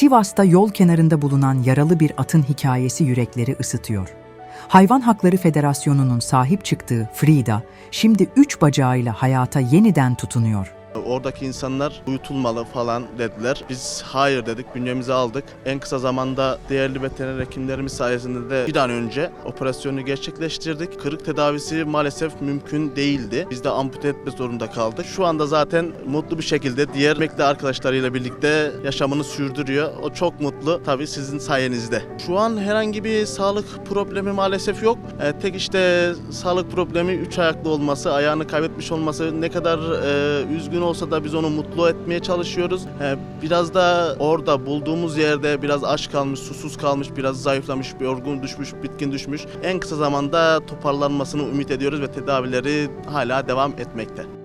Sivas'ta yol kenarında bulunan yaralı bir atın hikayesi yürekleri ısıtıyor. Hayvan Hakları Federasyonu'nun sahip çıktığı Frida, şimdi üç bacağıyla hayata yeniden tutunuyor. Oradaki insanlar uyutulmalı falan dediler. Biz hayır dedik, bünyemize aldık. En kısa zamanda değerli veteriner hekimlerimiz sayesinde de bir an önce operasyonu gerçekleştirdik. Kırık tedavisi maalesef mümkün değildi. Biz de ampute etme zorunda kaldık. Şu anda zaten mutlu bir şekilde diğer emekli arkadaşlarıyla birlikte yaşamını sürdürüyor. O çok mutlu tabii sizin sayenizde. Şu an herhangi bir sağlık problemi maalesef yok. Ee, tek işte sağlık problemi üç ayaklı olması, ayağını kaybetmiş olması ne kadar e, üzgün olsa da biz onu mutlu etmeye çalışıyoruz. Biraz da orada bulduğumuz yerde biraz aç kalmış, susuz kalmış, biraz zayıflamış, yorgun düşmüş, bitkin düşmüş. En kısa zamanda toparlanmasını ümit ediyoruz ve tedavileri hala devam etmekte.